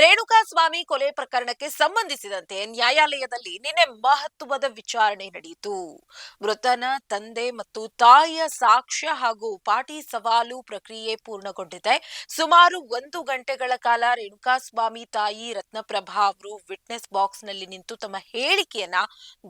ರೇಣುಕಾ ಸ್ವಾಮಿ ಕೊಲೆ ಪ್ರಕರಣಕ್ಕೆ ಸಂಬಂಧಿಸಿದಂತೆ ನ್ಯಾಯಾಲಯದಲ್ಲಿ ನಿನ್ನೆ ಮಹತ್ವದ ವಿಚಾರಣೆ ನಡೆಯಿತು. ಮೃತನ ತಂದೆ ಮತ್ತು ತಾಯಿಯ ಸಾಕ್ಷ್ಯ ಹಾಗೂ ಪಾಟಿ ಸವಾಲು ಪ್ರಕ್ರಿಯೆ ಪೂರ್ಣಗೊಂಡಿದೆ. ಸುಮಾರು ಒಂದು ಗಂಟೆಗಳ ಕಾಲ ರೇಣುಕಾ ಸ್ವಾಮಿ ತಾಯಿ ರತ್ನಪ್ರಭಾ ಅವರು ವಿಟ್ನೆಸ್ ಬಾಕ್ಸ್ನಲ್ಲಿ ನಿಂತು ತಮ್ಮ ಹೇಳಿಕೆಯನ್ನ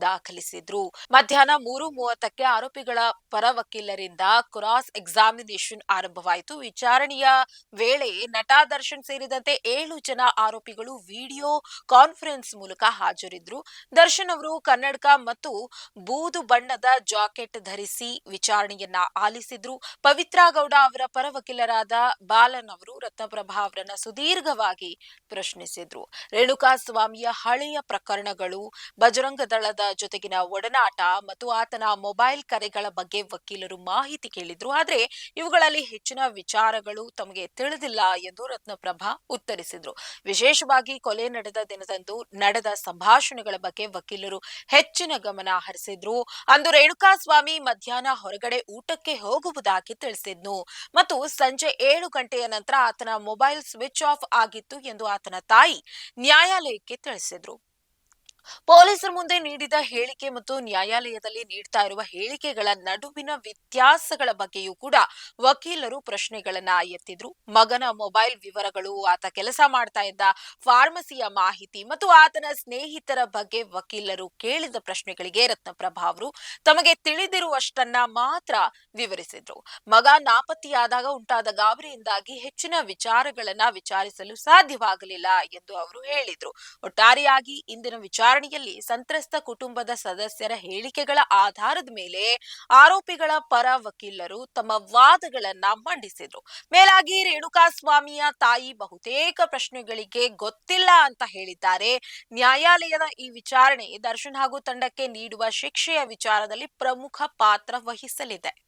ದಾಖಲಿಸಿದ್ರು. ಮಧ್ಯಾಹ್ನ ಮೂರು ಮೂವತ್ತಕ್ಕೆ ಆರೋಪಿಗಳ ಪರ ವಕೀಲರಿಂದ ಕ್ರಾಸ್ ಎಕ್ಸಾಮಿನೇಷನ್ ಆರಂಭವಾಯಿತು. ವಿಚಾರಣೆಯ ವೇಳೆ ನಟ ದರ್ಶನ್ ಸೇರಿದಂತೆ ಏಳು ಜನ ಆರೋಪಿಗಳು ವಿಡಿಯೋ ಕಾನ್ಫರೆನ್ಸ್ ಮೂಲಕ ಹಾಜರಿದ್ರು. ದರ್ಶನ್ ಅವರು ಕನ್ನಡಕ ಮತ್ತು ಬೂದು ಬಣ್ಣದ ಜಾಕೆಟ್ ಧರಿಸಿ ವಿಚಾರಣೆಯನ್ನ ಆಲಿಸಿದ್ರು. ಪವಿತ್ರ ಗೌಡ ಅವರ ಪರ ವಕೀಲರಾದ ಬಾಲನ್ ಅವರು ರತ್ನಪ್ರಭಾ ಅವರನ್ನ ಸುದೀರ್ಘವಾಗಿ ಪ್ರಶ್ನಿಸಿದ್ರು. ರೇಣುಕಾ ಸ್ವಾಮಿಯ ಹಳೆಯ ಪ್ರಕರಣಗಳು, ಬಜರಂಗ ದಳದ ಜೊತೆಗಿನ ಒಡನಾಟ ಮತ್ತು ಆತನ ಮೊಬೈಲ್ ಕರೆಗಳ ಬಗ್ಗೆ ವಕೀಲರು ಮಾಹಿತಿ ಕೇಳಿದ್ರು. ಆದ್ರೆ ಇವುಗಳಲ್ಲಿ ಹೆಚ್ಚಿನ ವಿಚಾರಗಳು ತಮಗೆ ತಿಳಿದಿಲ್ಲ ಎಂದು ರತ್ನಪ್ರಭಾ ಉತ್ತರಿಸಿದ್ರು. ವಿಶೇಷವಾಗಿ ಕೊಲೆ ನಡೆದ ದಿನದಂದು ನಡೆದ ಸಂಭಾಷಣೆಗಳ ಬಗ್ಗೆ ವಕೀಲರು ಹೆಚ್ಚಿನ ಗಮನ ಹರಿಸಿದ್ರು. ಅಂದು ರೇಣುಕಾ ಸ್ವಾಮಿ ಮಧ್ಯಾಹ್ನ ಹೊರಗಡೆ ಊಟಕ್ಕೆ ಹೋಗುವುದಾಗಿ ತಿಳಿಸಿದ್ನು. ಮತ್ತು ಸಂಜೆ ಏಳು ಗಂಟೆಯ ನಂತರ ಆತನ ಮೊಬೈಲ್ ಸ್ವಿಚ್ ಆಫ್ ಆಗಿತ್ತು ಎಂದು ಆತನ ತಾಯಿ ನ್ಯಾಯಾಲಯಕ್ಕೆ ತಿಳಿಸಿದ್ರು. ಪೊಲೀಸರ ಮುಂದೆ ನೀಡಿದ ಹೇಳಿಕೆ ಮತ್ತು ನ್ಯಾಯಾಲಯದಲ್ಲಿ ನೀಡ್ತಾ ಇರುವ ಹೇಳಿಕೆಗಳ ನಡುವಿನ ವ್ಯತ್ಯಾಸಗಳ ಬಗ್ಗೆಯೂ ಕೂಡ ವಕೀಲರು ಪ್ರಶ್ನೆಗಳನ್ನ ಎತ್ತಿದ್ರು. ಮಗನ ಮೊಬೈಲ್ ವಿವರಗಳು, ಆತ ಕೆಲಸ ಮಾಡ್ತಾ ಇದ್ದ ಫಾರ್ಮಸಿಯ ಮಾಹಿತಿ ಮತ್ತು ಆತನ ಸ್ನೇಹಿತರ ಬಗ್ಗೆ ವಕೀಲರು ಕೇಳಿದ ಪ್ರಶ್ನೆಗಳಿಗೆ ರತ್ನಪ್ರಭಾ ಅವರು ತಮಗೆ ತಿಳಿದಿರುವಷ್ಟನ್ನ ಮಾತ್ರ ವಿವರಿಸಿದ್ರು. ಮಗ ನಾಪತ್ತೆಯಾದಾಗ ಉಂಟಾದ ಗಾಬರಿಯಿಂದಾಗಿ ಹೆಚ್ಚಿನ ವಿಚಾರಗಳನ್ನ ವಿಚಾರಿಸಲು ಸಾಧ್ಯವಾಗಲಿಲ್ಲ ಎಂದು ಅವರು ಹೇಳಿದ್ರು. ಒಟ್ಟಾರೆಯಾಗಿ ಇಂದಿನ ವಿಚಾರಣೆಯಲ್ಲಿ ಸಂತ್ರಸ್ತ ಕುಟುಂಬದ ಸದಸ್ಯರ ಹೇಳಿಕೆಗಳ ಆಧಾರದ ಮೇಲೆ ಆರೋಪಿಗಳ ಪರ ವಕೀಲರು ತಮ್ಮ ವಾದಗಳನ್ನ ಮಂಡಿಸಿದ್ರು. ಮೇಲಾಗಿ ರೇಣುಕಾ ಸ್ವಾಮಿಯ ತಾಯಿ ಬಹುತೇಕ ಪ್ರಶ್ನೆಗಳಿಗೆ ಗೊತ್ತಿಲ್ಲ ಅಂತ ಹೇಳಿದ್ದಾರೆ. ನ್ಯಾಯಾಲಯದ ಈ ವಿಚಾರಣೆ ದರ್ಶನ್ ಹಾಗೂ ತಂಡಕ್ಕೆ ನೀಡುವ ಶಿಕ್ಷೆಯ ವಿಚಾರದಲ್ಲಿ ಪ್ರಮುಖ ಪಾತ್ರ ವಹಿಸಲಿದೆ.